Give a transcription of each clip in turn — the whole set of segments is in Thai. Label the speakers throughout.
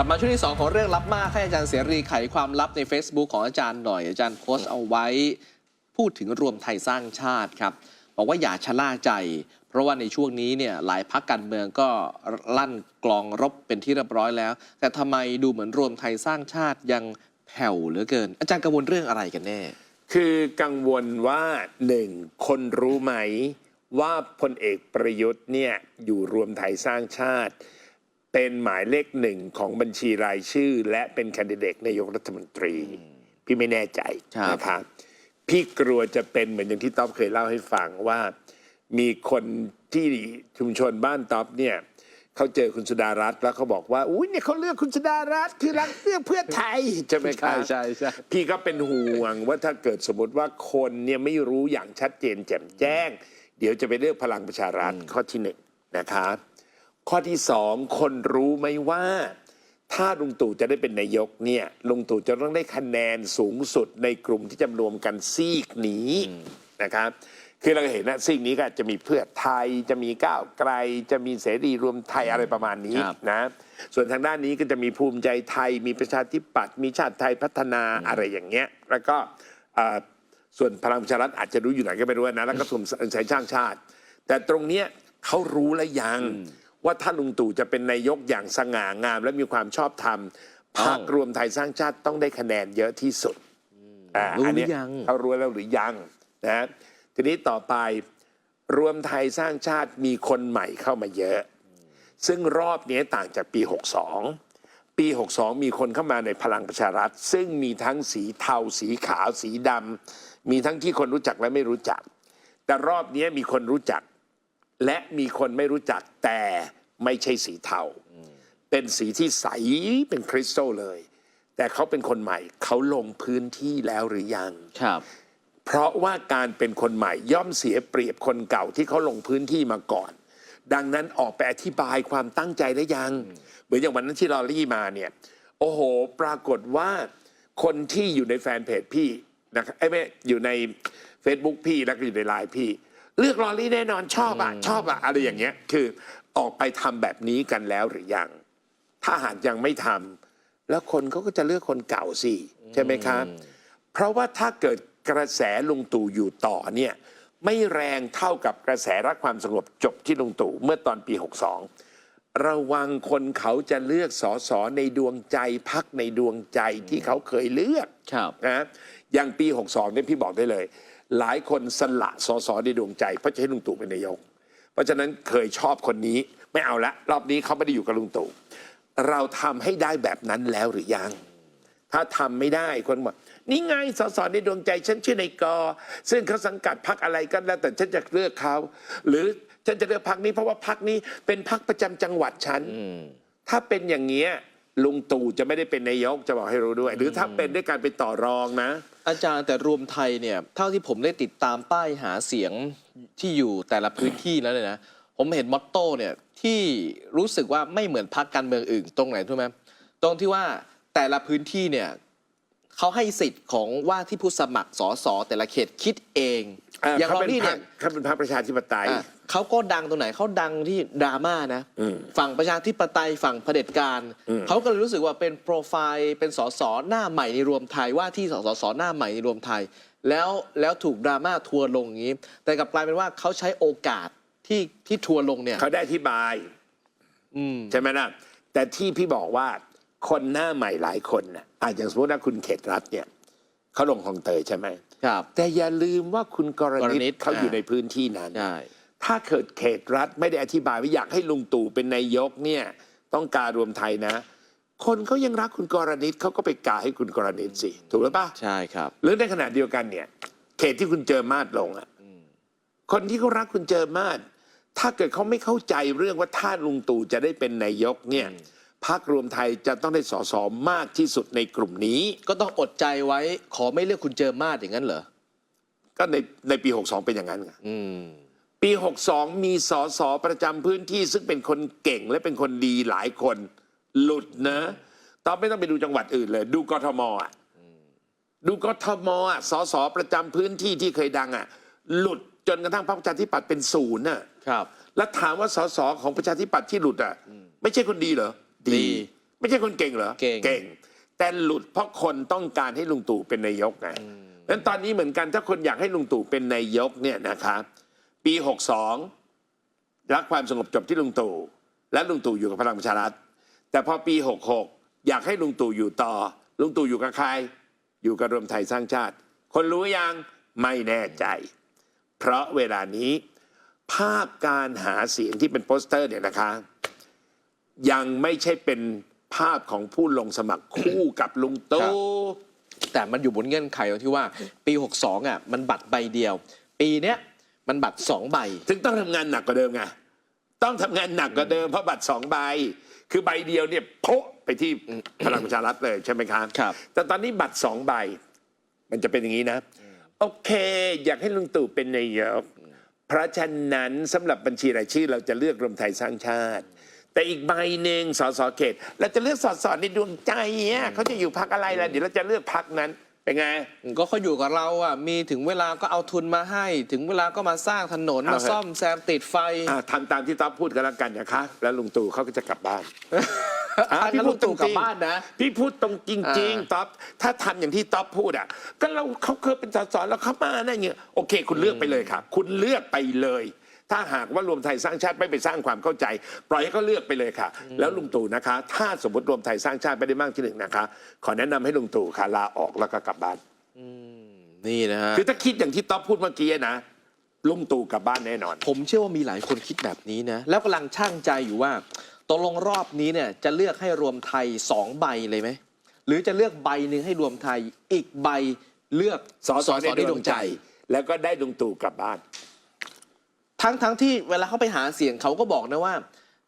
Speaker 1: ลับมาช่วงที่ 2 ของเรื่องลับมากให้อาจารย์เสรีไขความลับใน Facebook ของอาจารย์หน่อย อาจารย์โพสต์เอาไว้ พูดถึงรวมไทยสร้างชาติครับ บอกว่าอย่าชะล่าใจ เพราะว่าในช่วงนี้เนี่ยหลายพักการเมืองก็ลั่นกลองรบเป็นที่เรียบร้อยแล้ว แต่ทำไมดูเหมือนรวมไทยสร้างชาติยังแผ่วเหลือเกิน อาจารย์กังวลเรื่องอะไรกันแน่
Speaker 2: คือกังวลว่าหนึ่งคนรู้ไหมว่าพลเอกประยุทธ์เนี่ยอยู่รวมไทยสร้างชาติ เป็นหมายเลขหนึ่งของบัญชีรายชื่อ และเป็นแคนดิเดตนายกรัฐมนตรี พี่ไม่แน่ใจ
Speaker 1: ครับ
Speaker 2: นะครับพี่กลัวจะเป็นเหมือนอย่างที่ต๊อบเคยเล่าให้ฟังว่า มีคนที่ชุมชนบ้านต๊อบเนี่ยเขาเจอคุณสุดารัตน์แล้วเขาบอกว่าอุ้ยเนี่ยเขาเลือกคุณสุดารัตน์คือรักเลือกเพื่อไทยใช่ไหมครับ
Speaker 1: ใช่ใช่
Speaker 2: พี่ก็เป็นห่วงว่าถ้าเกิดสมมติว่าคนเนี่ยไม่รู้อย่างชัดเจนแจ่มแจ้ง เดี๋ยวจะไปเลือกพลังประชารัฐข้อที่หนึ่งนะครับ ข้อที่สองคนรู้ไหมว่า ถ้าลุงตู่จะได้เป็นนายกเนี่ยลุงตู่จะต้องได้คะแนนสูงสุดในกลุ่มที่จะรวมกันซีกนี้นะครับคือเราเห็นนะซีกนี้ก็อาจจะมีเพื่อไทยจะมีก้าวไกล จะมีเสรีรวมไทยอะไรประมาณนี้
Speaker 1: ครับ
Speaker 2: นะส่วนทางด้านนี้ก็จะมีภูมิใจไทย มีประชาธิปัตย์มีชาติไทยพัฒนาอะไรอย่างเงี้ย แล้วก็เอ่อส่วนพลังประชารัฐอาจจะรู้อยู่ไหนก็ไม่รู้นะแล้วก็รวมสายช่างชาติ แต่ตรงเนี้ยเขารู้แล้วยัง ว่าถ้าลุงตู่จะเป็นนายกอย่างสง่างามและมีความชอบธรรมพรรครวมไทยสร้างชาติต้องได้คะแนนเยอะที่สุดอ่า
Speaker 1: รู้
Speaker 2: อัน
Speaker 1: หรื
Speaker 2: เนี้ย
Speaker 1: อยัง
Speaker 2: เขารู้แล้วหรือยังนะทีนี้ต่อไปรวมไทยสร้างชาติมีคนใหม่เข้ามาเยอะ ซึ่งรอบนี้ต่างจากปี 62 ปี 62 มีคนเข้ามาในพลังประชารัฐ ซึ่งมีทั้งสีเทา สีขาว สีดำมีทั้งที่คนรู้จักและไม่รู้จัก แต่รอบนี้มีคนรู้จัก และมีคนไม่รู้จักแต่ไม่ใช่สีเทาเป็นสีที่ใสเป็นคริสตัลเลย แต่เขาเป็นคนใหม่เขาลงพื้นที่แล้วหรือยัง
Speaker 1: ครับ
Speaker 2: เพราะว่าการเป็นคนใหม่ย่อมเสียเปรียบคนเก่าที่เขาลงพื้นที่มาก่อน ดังนั้นออกไปอธิบายความตั้งใจได้ยัง เหมือนอย่างวันนั้นที่ลอรี่มาเนี่ย โอ้โห ปรากฏว่าคนที่อยู่ในแฟนเพจพี่นะครับไอ้ยไม่อยู่ใน Facebook พี่แล้วก็อยู่ในไลน์พี่ เลือกลอรี่แน่นอนชอบอะชอบอะอะไรอย่างเงี้ย คือออกไปทำแบบนี้กันแล้วหรือยัง ถ้าหากยังไม่ทำแล้วคนเขาก็จะเลือกคนเก่าสิใช่ไหมครับ เพราะว่าถ้าเกิดกระแสลุงตู่อยู่ต่อเนี่ยไม่แรงเท่ากับกระแสรักความสงบจบที่ลุงตู่เมื่อตอนปี 62 ระวังคนเขาจะเลือกสอสอในดวงใจพักในดวงใจที่เขาเคยเลือก
Speaker 1: ครับ
Speaker 2: นะอย่างปี 62เนี่ยพี่บอกได้เลย หลายคนสละสอสอในดวงใจ เพราะจะให้ลุงตู่เป็นนายก เพราะฉะนั้นเคยชอบคนนี้ไม่เอาละรอบนี้เขาไม่ได้อยู่กับลุงตู่เราทำให้ได้แบบนั้นแล้วหรือยัง ถ้าทำไม่ได้คนบอกนี่ไงสสในดวงใจฉันชื่อในกอ ซึ่งเขาสังกัดพักอะไรก็แล้วแต่ฉันจะเลือกเขาหรือฉันจะเลือกพักนี้เพราะว่าพักนี้เป็นพักประจำจังหวัดฉันถ้าเป็นอย่างเงี้ยลุงตู่จะไม่ได้เป็นนายกจะบอกให้รู้ด้วย หรือถ้าเป็นด้วยการไปต่อรองนะ
Speaker 1: อาจารย์แต่รวมไทยเนี่ยเท่าที่ผมได้ติดตามป้ายหาเสียงที่อยู่แต่ละพื้นที่แล้วเนี่ยนะผมเห็นมอตโต้เนี่ยที่รู้สึกว่าไม่เหมือนพักการเมืองอื่นตรงไหนใช่ไหมตรงที่ว่าแต่ละพื้นที่เนี่ย เขาให้สิทธิ์ของว่าที่ผู้สมัครสสแต่ละเขตคิดเอง
Speaker 2: เอ่อ
Speaker 1: อย่าง
Speaker 2: เขา
Speaker 1: เรา
Speaker 2: เป็น
Speaker 1: นี่
Speaker 2: พร
Speaker 1: เนี่
Speaker 2: รค
Speaker 1: ย
Speaker 2: เขาเป็นพรรคประชาธิปไตย
Speaker 1: อะเขาก็ดังตรงไหนเขาดังที่ดราม่านะ
Speaker 2: อืม
Speaker 1: ฝั่งประชาธิปไตยฝั่งเผด็จการ
Speaker 2: อืม
Speaker 1: เขาก็เลยรู้สึกว่าเป็นโปรไฟล์เป็นสสหน้าใหม่ในรวมไทยว่าที่สสสหน้าใหม่ในรวมไทย แล้วแล้วถูกดราม่าทัวร์ลงอย่างนี้ แต่กลับกลายเป็นว่าเขาใช้โอกาสที่ที่ทัวร์ลงเนี่ย
Speaker 2: เขาได้อธิบาย
Speaker 1: อืม
Speaker 2: ใช่ไหมนะแต่ที่พี่บอกว่า คนหน้าใหม่หลายคนนะอาจอย่างสมมติว่าคุณเขตรัฐเนี่ยเขาลงคลองเตยใช่ไหม
Speaker 1: ครับ
Speaker 2: แต่อย่าลืมว่าคุณกร
Speaker 1: กรณิ
Speaker 2: ณิ
Speaker 1: ต
Speaker 2: ตเขาอยู่
Speaker 1: อ่า
Speaker 2: ในพื้นที่นั้น
Speaker 1: ใช่
Speaker 2: ถ้าเกิดเขตรัฐไม่ได้อธิบายว่าอยากให้ลุงตู่เป็นนายกเนี่ย ต้องการรวมไทยนะ คนเขายังรักคุณกรณิตเขาก็ไปกาให้คุณกรณิตสิถูกหรือปะ
Speaker 1: ใช่ครับ
Speaker 2: หรือในขณะเดียวกันเนี่ย เขตที่คุณเจอมาดลงอะคนที่เขารักคุณเจอมาดถ้าเกิดเขาไม่เข้าใจเรื่องว่าถ้าลุงตู่จะได้เป็นนายกเนี่ย พรรครวมไทยจะต้องได้สสมากที่สุดในกลุ่มนี้
Speaker 1: ก็ต้องอดใจไว้ขอไม่เลือกคุณเจอมาดอย่างนั้นเหรอ
Speaker 2: ก็ในในปี 62 เป็นอย่างนั้นไง
Speaker 1: อืม
Speaker 2: ปี 62 มีสสประจำพื้นที่ซึ่งเป็นคนเก่งและเป็นคนดีหลายคน หลุดนะตอนไม่ต้องไปดูจังหวัดอื่นเลย ดูกทมอะดูกทมอะสสประจำพื้นที่ที่เคยดังอะ หลุดจนกระทั่งพรรคประชาธิปัตย์เป็นศูนย์น่ะ
Speaker 1: ครับ
Speaker 2: แล้วถามว่าสสของประชาธิปัตย์ที่หลุดอะ ไม่ใช่คนดีเหรอ
Speaker 1: ดี
Speaker 2: ไม่ใช่คนเก่งเหรอ
Speaker 1: เก่ง
Speaker 2: เก่งแต่หลุดเพราะคนต้องการให้ลุงตู่เป็นนายกไงนั้นตอนนี้เหมือนกันถ้าคนอยากให้ลุงตู่เป็นนายกเนี่ยนะครับปีหกสองรักความสงบจบที่ลุงตู่และลุงตู่อยู่กับพลังประชารัฐ แต่พอปีหกหกอยากให้ลุงตู่อยู่ต่อ ลุงตู่อยู่กับใคร อยู่กับรวมไทยสร้างชาติ คนรู้ยังไม่แน่ใจ เพราะเวลานี้ ภาพการหาเสียงที่เป็นโปสเตอร์เนี่ยนะคะ ยังไม่ใช่เป็นภาพของผู้ลงสมัครคู่กับลุง
Speaker 1: ครั
Speaker 2: ตู่
Speaker 1: บ แต่มันอยู่บนเงื่อนไขตรงที่ว่า ปี 62 อะ มันบัตรใบเดียว ปีเนี้ยมันบัตรสองใบ
Speaker 2: ถึงต้องทำงานหนักกว่าเดิมไง ต้องทำงานหนักกว่าเดิมเพราะบัตรสองใบ คือใบเดียวเนี่ยโพะไปที่ พลังประชารัฐเลยใช่ไหมครับ
Speaker 1: ครับ
Speaker 2: แต่ตอนนี้บัตรสองใบ มันจะเป็นอย่างนี้นะ โอเค อยากให้ลุงตู่เป็นนายกเพราะฉะนั้นสำหรับบัญชีรายชื่อเราจะเลือกรวมไทยสร้างชาติ แต่อีกใบหนึ่งสสเขตเราจะเลือกสสในดวงใจอะเขาจะอยู่พักอะไรล่ะเดี๋ยวเราจะเลือกพักนั้นเป็นไง
Speaker 1: ก็เขาอยู่กับเราอะมีถึงเวลาก็เอาทุนมาให้ ถึงเวลาก็มาสร้างถนน
Speaker 2: เอา
Speaker 1: มา
Speaker 2: เถอะ
Speaker 1: ซ่อมแซมติดไฟ
Speaker 2: อะทำตามที่ต๊อบพูดกันแล้วกันนะคะ แล้วลุงตู่เขาก็จะกลับบ้าน
Speaker 1: อะงั้นลุงตู่กลับบ้านนะ
Speaker 2: พี่พูดตรงจริง
Speaker 1: อ่า
Speaker 2: ๆต๊อบถ้าทำอย่างที่ต๊อบพูดอะ ก็เราเขาเคยเป็นสสแล้วเขามานั่นเงี้ยโอเค คุณเลือกไปเลยครับ คุณเลือกไปเลย ถ้าหากว่ารวมไทยสร้างชาติไม่ไปสร้างความเข้าใจ ปล่อยให้เขาเลือกไปเลยค่ะ แล้วลุงตู่นะคะ ถ้าสมมติรวมไทยสร้างชาติไม่ได้มากที่หนึ่งนะคะ ขอแนะนำให้ลุงตู่ค่ะลาออกแล้วก็กลับบ้าน
Speaker 1: นี่นะฮะ
Speaker 2: คือถ้าคิดอย่างที่ต๊อบพูดเมื่อกี้นะลุงตู่กลับบ้านแน่นอน
Speaker 1: ผมเชื่อว่ามีหลายคนคิดแบบนี้นะ แล้วกำลังช่างใจอยู่ว่าตกลงรอบนี้เนี่ยจะเลือกให้รวมไทยสองใบเลยไหมหรือจะเลือกใบหนึ่งให้รวมไทยอีกใบเลือก
Speaker 2: สอสอใน
Speaker 1: ใน
Speaker 2: ดวงใจ แล้วก็ได้ลุงตู่กลับบ้าน
Speaker 1: ทั้งทั้งที่เวลาเขาไปหาเสียงเขาก็บอกนะว่า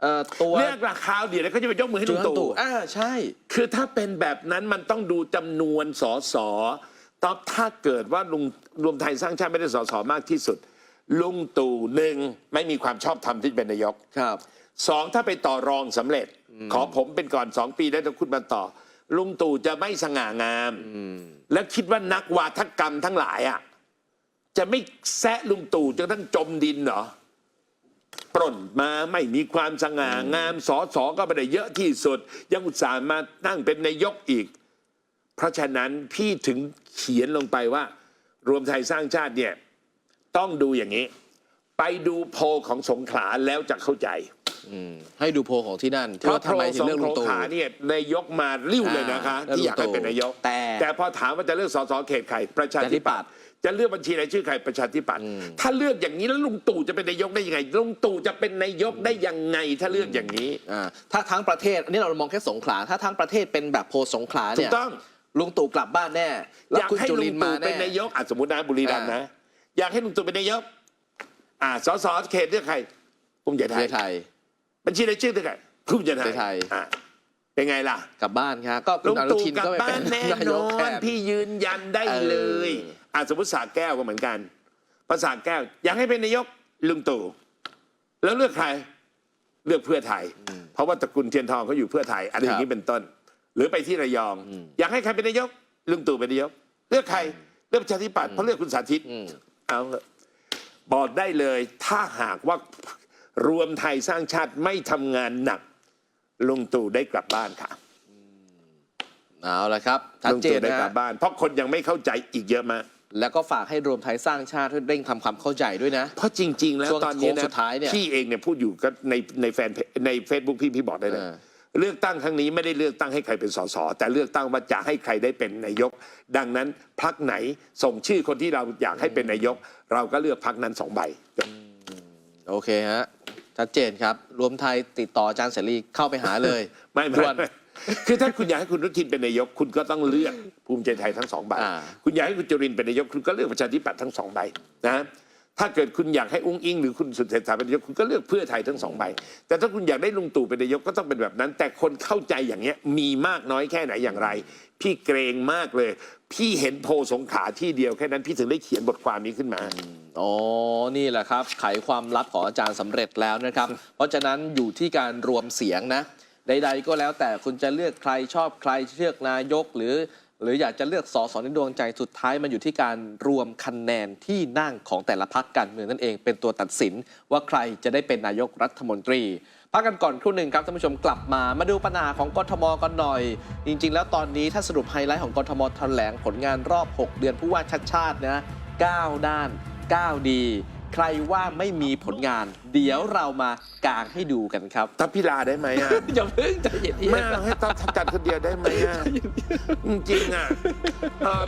Speaker 1: เอ่อตัว
Speaker 2: เลือกราคาวเดียวแล้วเขาจะไปยกมือให้
Speaker 1: จุ
Speaker 2: ลุ
Speaker 1: ล
Speaker 2: ง
Speaker 1: ตู่
Speaker 2: ตู่
Speaker 1: อ่าใช่
Speaker 2: คือถ้าเป็นแบบนั้นมันต้องดูจำนวนสอสอตอบถ้าเกิดว่าลุงรวมไทยสร้างชาติไม่ได้สอสอมากที่สุด ลุงตู่หนึ่งไม่มีความชอบธรรมที่เป็นนายก
Speaker 1: ครับ
Speaker 2: สองถ้าไปต่อรองสำเร็จ ขอผมเป็นก่อนสองปีแล้วจะคุณมาต่อ ลุงตู่จะไม่สง่างาม แล้วคิดว่านักวาทกรรมทั้งหลายอะ จะไม่แซะลุงตู่จนทั้งจมดินเหรอปล้นมาไม่มีความสง่างามสอสอก็ไม่ได้เยอะที่สุด ยังอุตส่าห์มานั่งเป็นนายกอีก เพราะฉะนั้นพี่ถึงเขียนลงไปว่า รวมไทยสร้างชาติเนี่ยต้องดูอย่างนี้ ไปดูโพของสงขลาแล้วจะเข้าใจ
Speaker 1: ให้ดูโพลของที่นั่น
Speaker 2: เพ
Speaker 1: ที่
Speaker 2: ราะ
Speaker 1: ว่า
Speaker 2: โพ
Speaker 1: ทำ
Speaker 2: ล
Speaker 1: ไมถึ
Speaker 2: ส
Speaker 1: ง
Speaker 2: ง
Speaker 1: เลือกลุง
Speaker 2: ข
Speaker 1: ตู่
Speaker 2: ลาเนี่ยนายกมาริ้วเลยนะคะ
Speaker 1: อ่า
Speaker 2: ที่อยากให้เป็นนายก
Speaker 1: แต่
Speaker 2: แต่พอถามว่าจะเลือกสสเขตใครประชา
Speaker 1: ประชาธิ
Speaker 2: ธิ
Speaker 1: ปั
Speaker 2: ปั
Speaker 1: ต
Speaker 2: ต
Speaker 1: ย์
Speaker 2: ย์จะเลือกบัญชีรายชื่อใครประชาธิปัตย์ถ้าเลือกอย่างนี้แล้วลุงตู่จะเป็นนายกได้ยังไงลุงตู่จะเป็นนายกได้ยังไง ถ้าเลือกอย่างนี้
Speaker 1: อ่าถ้าทั้งประเทศอันนี้เรามองแค่สงขลาถ้าทั้งประเทศเป็นแบบโพลสงขลา
Speaker 2: ถู
Speaker 1: เนี่
Speaker 2: ก
Speaker 1: ย
Speaker 2: ต้อง
Speaker 1: ลุงตู่กลับบ้านแน่แล้
Speaker 2: อ
Speaker 1: วยา
Speaker 2: ก
Speaker 1: คุณ
Speaker 2: ให้
Speaker 1: จุ
Speaker 2: ลุ
Speaker 1: ลิ
Speaker 2: ง
Speaker 1: นมา
Speaker 2: ตู่
Speaker 1: แน่
Speaker 2: เป็นนายกอะสมมตินะบุรีรัมย์
Speaker 1: อ่า
Speaker 2: นะ อยากให้ลุงตู่เป็นนายกอ่าสสเขตเลือกใครภูมิใจไท
Speaker 1: เพื่
Speaker 2: ย
Speaker 1: อไทย
Speaker 2: บัญชีรายชื่อเลือกใครภูมิใจไท
Speaker 1: ภูมิใจไท
Speaker 2: ย
Speaker 1: ย
Speaker 2: อ่าเป็นไงล่ะ
Speaker 1: กลับบ้านครับก็คุ
Speaker 2: ลุ
Speaker 1: ณ
Speaker 2: ง
Speaker 1: อนุ
Speaker 2: ตู่
Speaker 1: ทิน
Speaker 2: กลับ
Speaker 1: ก็ไป
Speaker 2: บ้า
Speaker 1: เป็นน
Speaker 2: แน่
Speaker 1: นานยก
Speaker 2: อ
Speaker 1: แท
Speaker 2: น
Speaker 1: น
Speaker 2: พี่ยืนยันได้
Speaker 1: เออ
Speaker 2: เลยอ่าสมมติสาแก้วก็เหมือนกันภาษาแก้ว อยากให้เป็นนายกลุงตู่แล้วเลือกใครเลือกเพื่อไทย เพราะว่าตระกูลเทียนทองเขาอยู่เพื่อไทยอะไรอย่างนี้เป็นต้น หรือไปที่ระยอง อยากให้ใครเป็นนายกลุงตู่เป็นนายก เลือกใครเลือกประชาธิปัตย์เพราะเลือกคุณสาธิต
Speaker 1: อืม
Speaker 2: เอาเถอะบอกได้เลยถ้าหากว่า รวมไทยสร้างชาติไม่ทำงานหนักลุงตู่ได้กลับบ้านค่ะ
Speaker 1: เอาละครับชัด
Speaker 2: ลุง
Speaker 1: เจ
Speaker 2: ตู่
Speaker 1: น
Speaker 2: ได้
Speaker 1: นะ
Speaker 2: ก
Speaker 1: ฮะ
Speaker 2: ลับบ้าน เพราะคนยังไม่เข้าใจอีกเยอะมาก
Speaker 1: แล้วก็ฝากให้รวมไทยสร้างชาติเร่งทำความเข้าใจด้วยนะ
Speaker 2: เพราะจริง ๆ แล้ว
Speaker 1: ช่วง
Speaker 2: ตอนนี้
Speaker 1: โค้ง
Speaker 2: นะ
Speaker 1: สุดท้ายเนี่ย
Speaker 2: พี่เองเนี่ยพูดอยู่ก็ในในแฟนเพจในเฟซบุ๊กพี่พี่บอกได้เลย
Speaker 1: เออ
Speaker 2: เลือกตั้งครั้งนี้ไม่ได้เลือกตั้งให้ใครเป็นสสแต่เลือกตั้งว่าจะให้ใครได้เป็นนายก ดังนั้นพักไหนส่งชื่อคนที่เราอยากให้เป็นนายก เราก็เลือกพักนั้นสองใบ
Speaker 1: โอเคฮะ ชัดเจนครับ รวมไทยติดต่ออาจารย์เสรีเข้าไปหาเลย
Speaker 2: ไม่ไม่
Speaker 1: ด่วน
Speaker 2: ไม่คือถ้าคุณอยากให้คุณอนุทินเป็นนายก คุณก็ต้องเลือกภูมิใจไทยทั้งสองใบ
Speaker 1: อ่า
Speaker 2: คุณอยากให้คุณจุรินทร์เป็นนายกคุณก็เลือกประชาธิปัตย์ทั้งสองใบนะ ถ้าเกิดคุณอยากให้อุ้งอิงหรือคุณสุเทรฐาเป็นนายกคุณก็เลือกเพื่อไทยทั้งสองใบแต่ถ้าคุณอยากได้ลุงตู่เป็นนายกก็ต้องเป็นแบบนั้น แต่คนเข้าใจอย่างเงี้ยมีมากน้อยแค่ไหนอย่างไร พี่เกรงมากเลย พี่เห็นโพลสงขาที่เดียวแค่นั้นพี่ถึงได้เขียนบทความนี้ขึ้นมา
Speaker 1: อ๋อ นี่แหละครับ ไขความลับของอาจารย์สำเร็จแล้วนะครับ เพราะฉะนั้นอยู่ที่การรวมเสียงนะ ใด ๆ ก็แล้วแต่คุณจะเลือกใครชอบใครเลือกนายกหรือ หรืออยากจะเลือกสอสอในดวงใจสุดท้ายมันอยู่ที่การรวมคะแนนที่นั่งของแต่ละพักการเมืองนั่นเองเป็นตัวตัดสิน ว่าใครจะได้เป็นนายกรัฐมนตรีพักกันก่อนครู่หนึ่งครับท่านผู้ชมกลับมามาดูปัญหาของกทมกันหน่อย จริง ๆ แล้วตอนนี้ถ้าสรุปไฮไลท์ของกทมแถลงผลงานรอบ 6 เดือนผู้ว่าชัดชาตินะ9ด้าน 9 ดี รว่าไม่มีผลงาน เดี๋ยวเรามากางให้ดูกันครับ
Speaker 2: ทัพพิลาได้ไหมอะ
Speaker 1: อย่าเพิ่งใจเย็นๆ
Speaker 2: ไม่เอาให้ทัพจัดคนเดียวได้ไหมอะ จริงๆอะเอ่อ